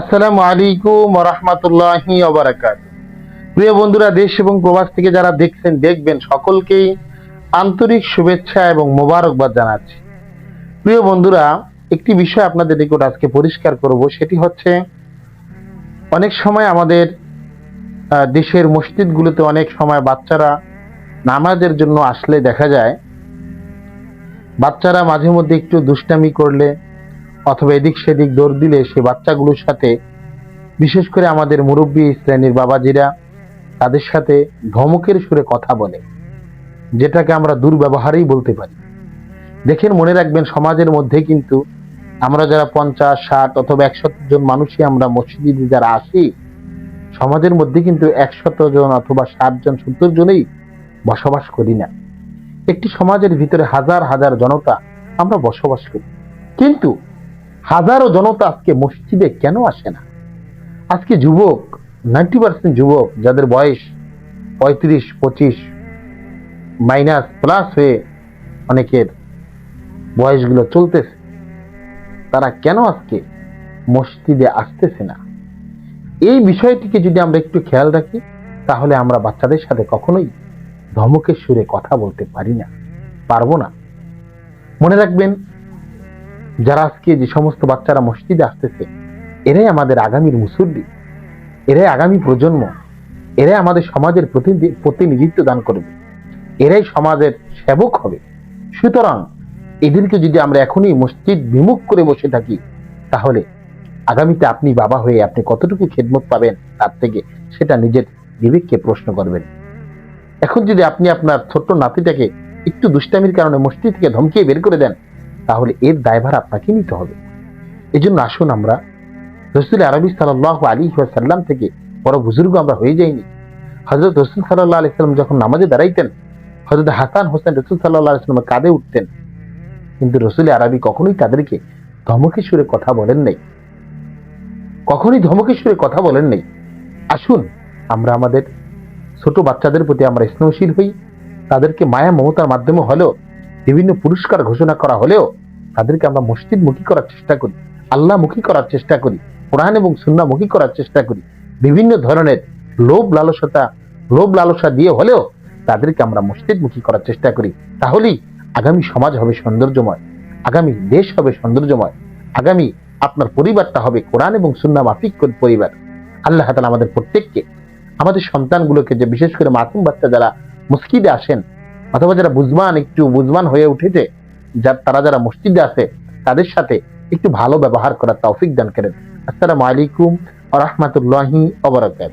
আসসালামু আলাইকুম রহমতুল্লাহি অবরাকাত প্রিয় বন্ধুরা, দেশ এবং প্রবাস থেকে যারা দেখছেন, দেখবেন সকলকেই আন্তরিক শুভেচ্ছা এবং মোবারকবাদ জানাচ্ছি। প্রিয় বন্ধুরা, একটি বিষয় আপনাদের নিকট আজকে পরিষ্কার করব, সেটি হচ্ছে অনেক সময় আমাদের দেশের মসজিদগুলোতে অনেক সময় বাচ্চারা নামাজের জন্য আসলে দেখা যায়, বাচ্চারা মাঝে মধ্যে একটু দুষ্টামি করলে অথবা এদিক সেদিক দৌড় দিলে সে বাচ্চাগুলোর সাথে, বিশেষ করে আমাদের মুরব্বী শ্রেণির বাবাজিরা, তাদের সাথে ধমকের সুরে কথা বলে, যেটাকে আমরা দুর্ব্যবহারই বলতে পারি। দেখেন, মনে রাখবেন, সমাজের মধ্যে কিন্তু আমরা যারা পঞ্চাশ, ষাট অথবা একশত জন মানুষই আমরা মসজিদে যারা আসি সমাজের মধ্যে কিন্তু একশত জন অথবা ষাট জন, সত্তর জনেই বসবাস করি না। একটি সমাজের ভিতরে হাজার হাজার জনতা আমরা বসবাস করি। কিন্তু হাজারো জনতা আজকে মসজিদে কেন আসে না? আজকে যুবক, নাইনটি পার্সেন্ট যুবক, যাদের বয়স পঁয়ত্রিশ, পঁচিশ, মাইনাস প্লাস হয়ে অনেকের বয়সগুলো চলতেছে, তারা কেন আজকে মসজিদে আসতেছে না? এই বিষয়টিকে যদি আমরা একটু খেয়াল রাখি, তাহলে আমরা বাচ্চাদের সাথে কখনোই ধমকের সুরে কথা বলতে পারি না, পারব না। মনে রাখবেন যারা আজকে যে সমস্ত বাচ্চারা মসজিদে আসতেছে, এরাই আমাদের আগামীর মুসল্লি, এরাই আগামী প্রজন্ম, এরাই আমাদের সমাজের প্রতিনিধিত্ব দান করবে, এরাই সমাজের সেবক হবে। সুতরাং এদেরকে যদি আমরা এখনই মসজিদ বিমুখ করে বসে থাকি, তাহলে আগামীতে আপনি বাবা হয়ে আপনি কতটুকু খেদমত পাবেন তার থেকে সেটা নিজের বিবেককে প্রশ্ন করবেন। এখন যদি আপনি আপনার ছোট্ট নাতিটাকে একটু দুষ্টামির কারণে মসজিদ থেকে ধমকিয়ে বের করে দেন তাহলে এর দায়ভার আপনাকে নিতে হবে। এই জন্য আসুন আমরা রসুল আরবি সাল্লাহ আলী সাল্লাম থেকে, বড় বুজুর্গ আমরা হয়ে যাইনি। হজরত রসুল সাল্লাহ আলি সাল্লাম যখন নামাজে দাঁড়াইতেন হজরত হাসান হোসেন রসুল সাল্লাহ আলাইস্লামের কাঁধে উঠতেন। কিন্তু রসুল আরবি কখনোই তাদেরকে ধমকে সুরে কথা বলেন নাই। কখনোই ধমকে সুরে কথা বলেন নাই। আসুন আমরা আমাদের ছোট বাচ্চাদের প্রতি আমরা স্নেহশীল হই, তাদেরকে মায়া মমতার মাধ্যমে হলেও বিভিন্ন পুরস্কার ঘোষণা করা হলেও তাদেরকে আমরা মসজিদ মুখী করার চেষ্টা করি আল্লাহ মুখী করার চেষ্টা করি, কোরআন এবং সুন্না মুখী করার চেষ্টা করি। বিভিন্ন ধরনের লোভ লালসতা লোভ লালসা দিয়ে হলেও তাদেরকে আমরা মসজিদ মুখী করার চেষ্টা করি। তাহলেই আগামী সমাজ হবে সৌন্দর্যময়, আগামী দেশ হবে সৌন্দর্যময়, আগামী আপনার পরিবারটা হবে কোরআন এবং সুন্না মাফিক পরিবার। আল্লাহ তালা আমাদের প্রত্যেককে, আমাদের সন্তানগুলোকে যে বিশেষ করে মাসুম বাচ্চা যারা মসজিদে আসেন অথবা যারা বুঝবান, একটু বুঝবান হয়ে উঠেছে যার তারা যারা মসজিদে আছে, তাদের সাথে একটু ভালো ব্যবহার করার তৌফিক দান করেন। আসসালামু আলাইকুম রহমতুল্লাহি অবরাকাত